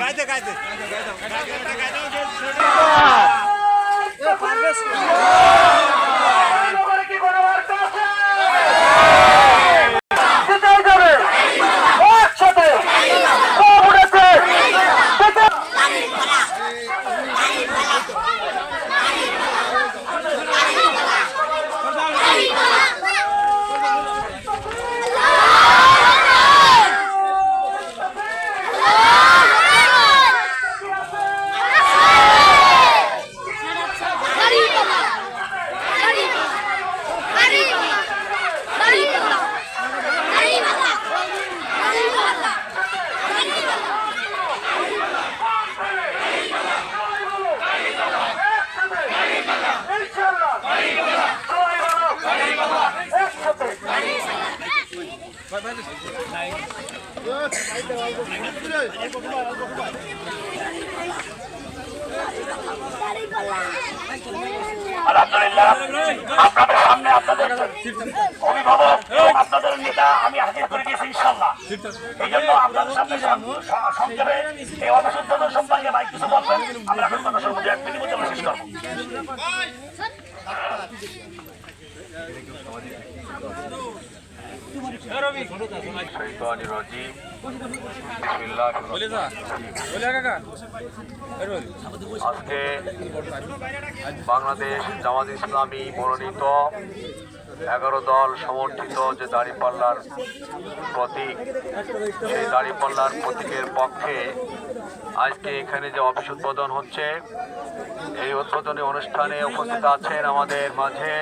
গাইতে গাইতে গাইতে গাইতে গাইতে আলহামদুলিল্লাহ নেতা আমি হাজির করে এই জন্য সম্পর্কে কিছু আমরা। আজকে বাংলাদেশ জামাত ইসলামী মনোনীত এগারো দল সমর্থিত যে দাঁড়িপাল্লার প্রতীক, সেই দাঁড়িপাল্লার প্রতীকের পক্ষে আজকে এখানে যে অফিস উদ্বোধন হচ্ছে, এই উদ্বোধনী অনুষ্ঠানে উপস্থিত আছেন আমাদের মাঝে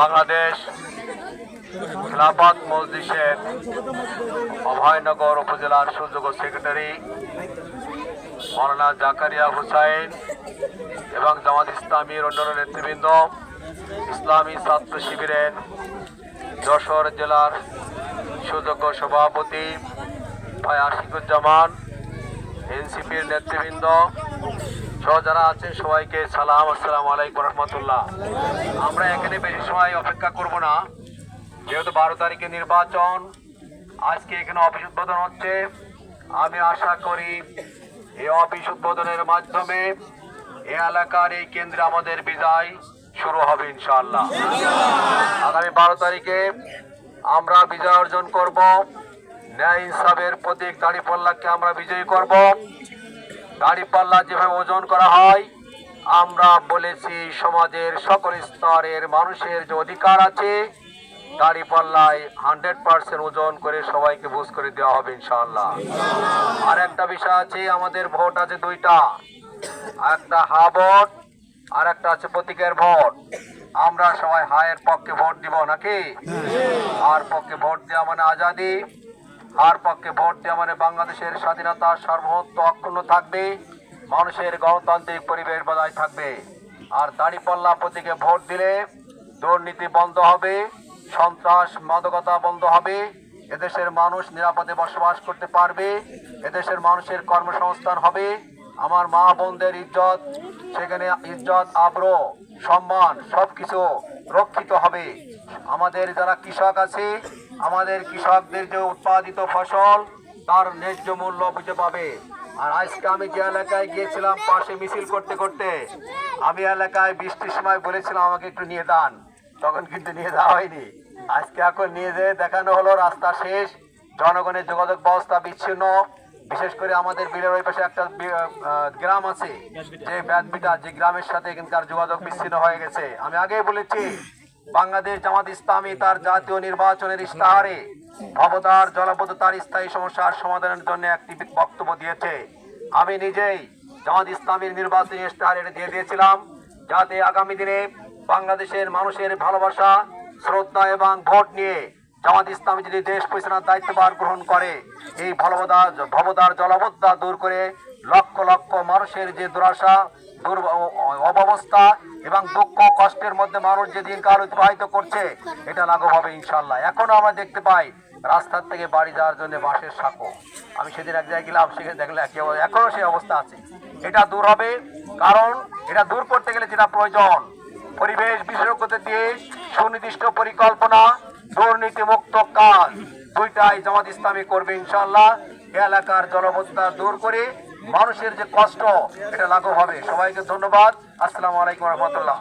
বাংলাদেশ খেলাফত মসজিদের অভয়নগর উপজেলার সুযোগ্য সেক্রেটারি মৌলানা জাকারিয়া হুসাইন এবং জামাত ইসলামীর অন্যান্য নেতৃবৃন্দ, ইসলামী ছাত্র শিবিরের যশোর জেলার সুযোগ্য সভাপতি ভাই আশিকুজ্জামান, এনসিপির নেতৃবৃন্দ, সহ যারা আছেন সবাইকে সালাম, আসসালামু আলাইকুম রহমতুল্লাহ। আমরা এখানে বেশি সময় অপেক্ষা করব না। যেহেতু বারো তারিখে নির্বাচন, আজকে এখানে অফিস উদ্বোধন হচ্ছে। আমি আশা করি এই অফিস উদ্বোধনের মাধ্যমে এই এলাকার এই কেন্দ্রে আমাদের বিজয় শুরু হবে ইনশাআল্লাহ। আগামী বারো তারিখে আমরা বিজয় অর্জন করব। ন্যায় ইনসাফের প্রতীক দাঁড়িপাল্লাকে আমরা বিজয়ী করব। দাঁড়িপাল্লা যেভাবে ওজন করা হয়, আমরা বলেছি সমাজের সকল স্তরের মানুষের যে অধিকার আছে দাঁড়িপাল্লায় হান্ড্রেড পার্সেন্ট ওজন করে সবাইকে বুঝ করে দেওয়া হবে ইনশাআল্লাহ। আর একটা বিষয় আছে, আমাদের ভোট আছে দুইটা। একটা হা ভোট, আর একটা আছে প্রতীকের ভোট। আমরা সবাই হায়ের পক্ষে ভোট দিব নাকি? আর পক্ষে ভোট দেওয়া মানে আজাদি আর পক্ষে ভোট দেওয়া মানে বাংলাদেশের স্বাধীনতা সার্বভৌমত্ব অক্ষুণ্ণ থাকবে, মানুষের গণতান্ত্রিক পরিবেশ বজায় থাকবে। আর দাঁড়িপাল্লা প্রতীকে ভোট দিলে দুর্নীতি বন্ধ হবে। সন্ত্রাস মাদকতা বন্ধ হবে। এদেশের মানুষ নিরাপদে বসবাস করতে পারবে। এদেশের মানুষের কর্মসংস্থান হবে। আমার মা বোনদের ইজ্জত, সেখানে ইজ্জত, আব্রো, সম্মান সব কিছু রক্ষিত হবে। আমাদের যারা কৃষক আছে, আমাদের কৃষকদের যে উৎপাদিত ফসল, তার ন্যায্য মূল্য বুঝে পাবে। আর আজকে আমি যে এলাকায় গিয়েছিলাম, পাশে মিছিল করতে করতে, আমি এলাকায় বৃষ্টির সময় বলেছিলাম, আমাকে একটু নিয়ে দান তখন কিন্তু নিয়ে যাওয়া হয়নি। আজকে এখন নিয়ে যেয়ে দেখানো হলো, রাস্তা শেষ। জনগণের যোগাযোগ ব্যবস্থা বিচ্ছিন্ন। বিশেষ করে আমাদের বিলের ওই পাশে একটা গ্রাম আছে, যে ব্যাদবিটা যে গ্রামের সাথে এখানকার যোগাযোগ বিচ্ছিন্ন হয়ে গেছে। আমি আগেই বলেছি, বাংলাদেশ জামাত ইসলামী তার জাতীয় নির্বাচনের ইস্তাহারে ভবতার জলবদ্ধতার স্থায়ী সমস্যার সমাধানের জন্য একটি বক্তব্য দিয়েছে। আমি নিজেই জামাত ইসলামীর নির্বাচনী ইস্তাহার এটা দিয়ে দিয়েছিলাম, যাতে আগামী দিনে বাংলাদেশের মানুষের ভালোবাসা, শ্রদ্ধা এবং ভোট নিয়ে জামাত ইসলামী যদি দেশ পরিচালনার দায়িত্বভার গ্রহণ করে, এই ভবদার ভবদার জলবদ্ধতা দূর করে লক্ষ লক্ষ মানুষের যে দুরাশা, দুর অবস্থা এবং দুঃখ কষ্টের মধ্যে মানুষ যে দিনকাল অতিবাহিত করছে, এটা লাঘব হবে ইনশাল্লাহ এখনও আমরা দেখতে পাই রাস্তার থেকে বাড়ি যাওয়ার জন্য বাসের সাঁকো। আমি সেদিন এক জায়গায় গেলাম, সেখানে দেখলে একই অবস্থা এখনও সেই অবস্থা আছে। এটা দূর হবে, কারণ এটা দূর করতে গেলে যেটা প্রয়োজন পরিবেশ বিশেষজ্ঞদের দিয়ে সুনির্দিষ্ট পরিকল্পনা, দুর্নীতিমুক্ত কাজ। দুইটাই জামাত ইসলামী করবে ইনশাল্লাহ এলাকার জলবদ্ধতা দূর করে মানুষের যে কষ্ট, এটা লাঘব হবে। সবাইকে ধন্যবাদ। আসসালামু আলাইকুম রহমতুল্লাহ।